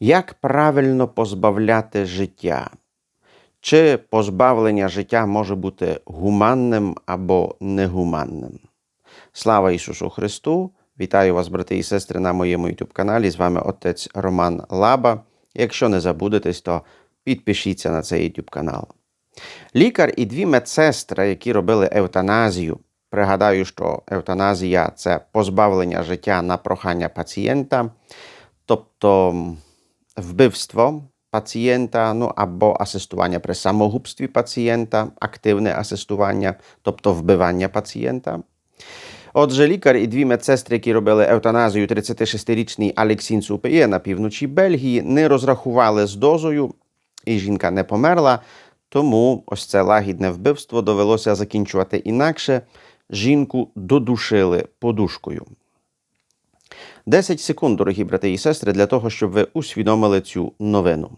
Як правильно позбавляти життя? Чи позбавлення життя може бути гуманним або негуманним? Слава Ісусу Христу! Вітаю вас, брати і сестри, на моєму youtube каналі. З вами отець Роман Лаба. Якщо не забудетесь, то підпишіться на цей youtube канал. Лікар і дві медсестри, які робили евтаназію. Пригадаю, що евтаназія це позбавлення життя на прохання пацієнта, тобто вбивство пацієнта, ну або асистування при самогубстві пацієнта, активне асистування, тобто вбивання пацієнта. Отже, лікар і дві медсестри, які робили евтаназію 36-річний Алексін Супеє на півночі Бельгії, не розрахували з дозою, і жінка не померла. Тому ось це лагідне вбивство довелося закінчувати інакше. Жінку додушили подушкою. 10 секунд, дорогі брати і сестри, для того, щоб ви усвідомили цю новину.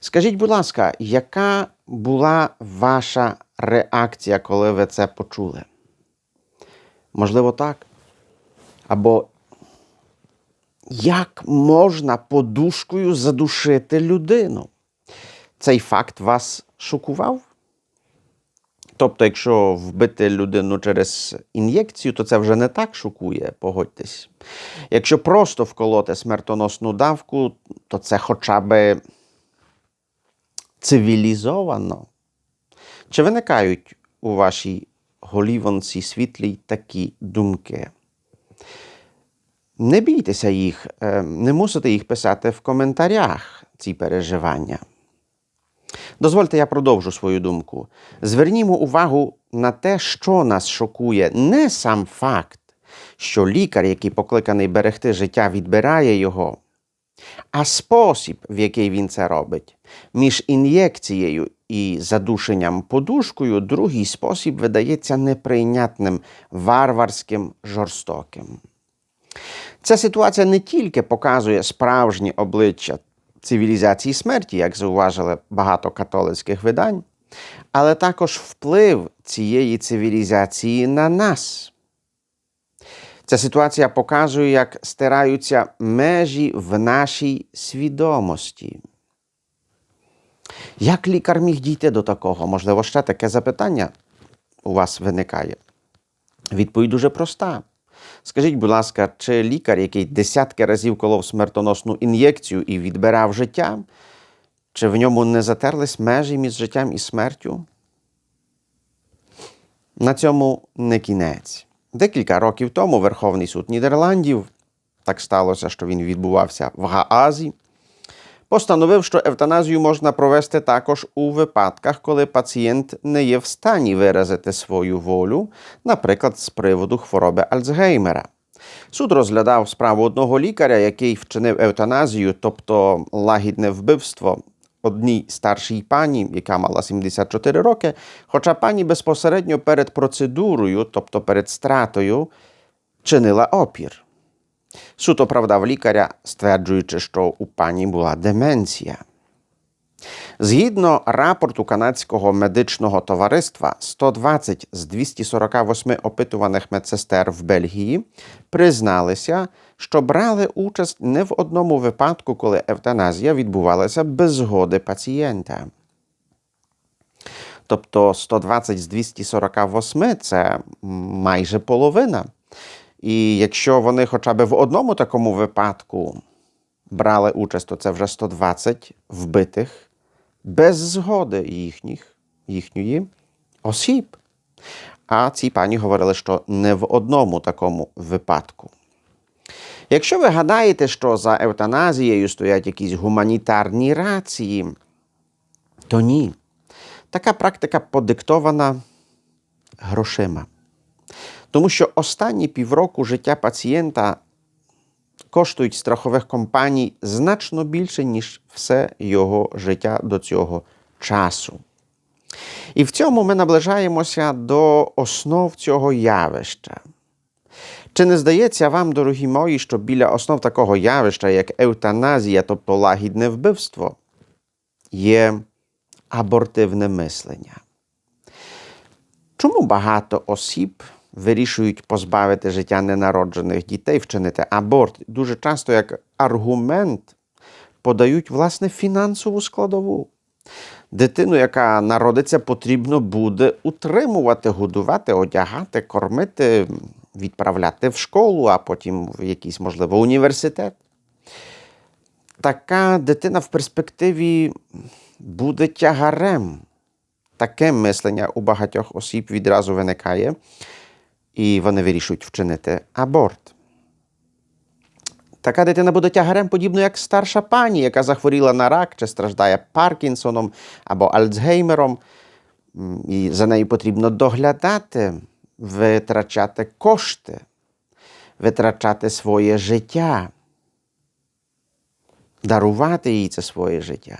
Скажіть, будь ласка, яка була ваша реакція, коли ви це почули? Можливо, так? Або як можна подушкою задушити людину? Цей факт вас шокував? Тобто, якщо вбити людину через ін'єкцію, то це вже не так шокує, погодьтесь. Якщо просто вколоти смертоносну давку, то це хоча б цивілізовано. Чи виникають у вашій голівонці світлій такі думки? Не бійтеся їх, не мусите їх писати в коментарях, ці переживання. Дозвольте, я продовжу свою думку. Звернімо увагу на те, що нас шокує, не сам факт, що лікар, який покликаний берегти життя, відбирає його, а спосіб, в який він це робить. Між ін'єкцією і задушенням подушкою, другий спосіб видається неприйнятним, варварським, жорстоким. Ця ситуація не тільки показує справжнє обличчя цивілізації смерті, як зауважили багато католицьких видань, але також вплив цієї цивілізації на нас. Ця ситуація показує, як стираються межі в нашій свідомості. Як лікар міг дійти до такого? Можливо, ще таке запитання у вас виникає? Відповідь дуже проста. Скажіть, будь ласка, чи лікар, який десятки разів колов смертоносну ін'єкцію і відбирав життя, чи в ньому не затерлись межі між життям і смертю? На цьому не кінець. Декілька років тому Верховний суд Нідерландів, так сталося, що він відбувався в Гаазі, постановив, що евтаназію можна провести також у випадках, коли пацієнт не є в стані виразити свою волю, наприклад, з приводу хвороби Альцгеймера. Суд розглядав справу одного лікаря, який вчинив евтаназію, тобто лагідне вбивство одній старшій пані, яка мала 74 роки, хоча пані безпосередньо перед процедурою, тобто перед стратою, чинила опір. Суд оправдав лікаря, стверджуючи, що у пані була деменція. Згідно рапорту Канадського медичного товариства, 120 з 248 опитуваних медсестер в Бельгії призналися, що брали участь не в одному випадку, коли евтаназія відбувалася без згоди пацієнта. Тобто 120 з 248 це майже половина. І якщо вони хоча б в одному такому випадку брали участь, то це вже 120 вбитих без згоди їхніх, їхньої осіб. А ці пані говорили, що не в одному такому випадку. Якщо ви гадаєте, що за евтаназією стоять якісь гуманітарні рації, то ні. Така практика подиктована грошима. Тому що останні півроку життя пацієнта коштують страхових компаній значно більше, ніж все його життя до цього часу. І в цьому ми наближаємося до основ цього явища. Чи не здається вам, дорогі мої, що біля основ такого явища, як евтаназія, тобто лагідне вбивство, є абортивне мислення? Чому багато осіб вирішують позбавити життя ненароджених дітей, вчинити аборт? Дуже часто як аргумент подають власне фінансову складову. Дитину, яка народиться, потрібно буде утримувати, годувати, одягати, кормити, відправляти в школу, а потім в якийсь, можливо, університет. Така дитина в перспективі буде тягарем. Таке мислення у багатьох осіб відразу виникає, і вони вирішують вчинити аборт. Така дитина буде тягарем, подібно як старша пані, яка захворіла на рак чи страждає Паркінсоном або Альцгеймером. І за нею потрібно доглядати, витрачати кошти, витрачати своє життя, дарувати їй це своє життя.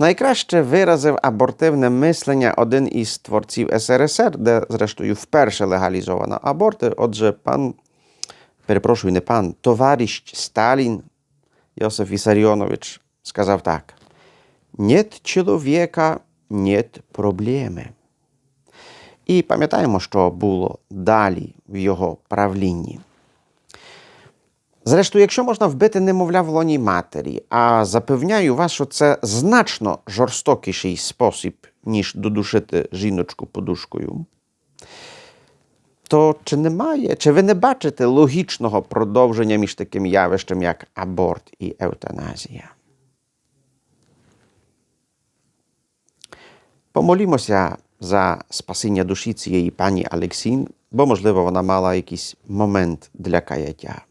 Найкраще виразив абортивне мислення один із творців СРСР, де, зрештою, вперше легалізовано аборти. Отже, пан, перепрошую, не пан, товариш Сталін Йосиф Вісаріонович сказав так: Нет чоловіка, нет проблеми. І пам'ятаємо, що було далі в його правлінні. Зрештою, якщо можна вбити немовля в лоні матері, а запевняю вас, що це значно жорстокіший спосіб, ніж додушити жіночку подушкою, то чи немає, чи ви не бачите логічного продовження між таким явищем, як аборт і евтаназія? Помолімося за спасіння душі цієї пані Алексін, бо, можливо, вона мала якийсь момент для каяття.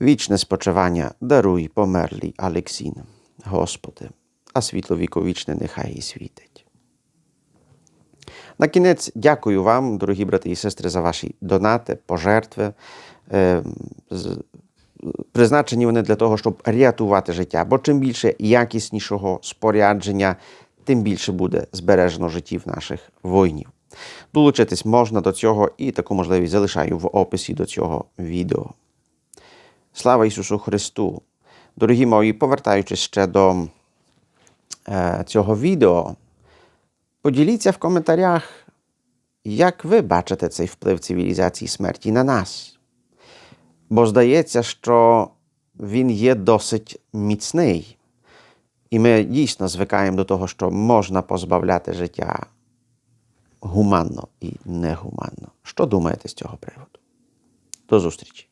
Вічне спочивання даруй померлій Алексін, Господи, а світло віковічне нехай і світить. На кінець дякую вам, дорогі брати і сестри, за ваші донати, пожертви. Призначені вони для того, щоб рятувати життя. Бо чим більше якіснішого спорядження, тим більше буде збережено життів наших воїнів. Долучитись можна до цього і таку можливість залишаю в описі до цього відео. Слава Ісусу Христу! Дорогі мої, повертаючись ще до е, цього відео, поділіться в коментарях, як ви бачите цей вплив цивілізації смерті на нас. Бо здається, що він є досить міцний. І ми дійсно звикаємо до того, що можна позбавляти життя гуманно і негуманно. Що думаєте з цього приводу? До зустрічі!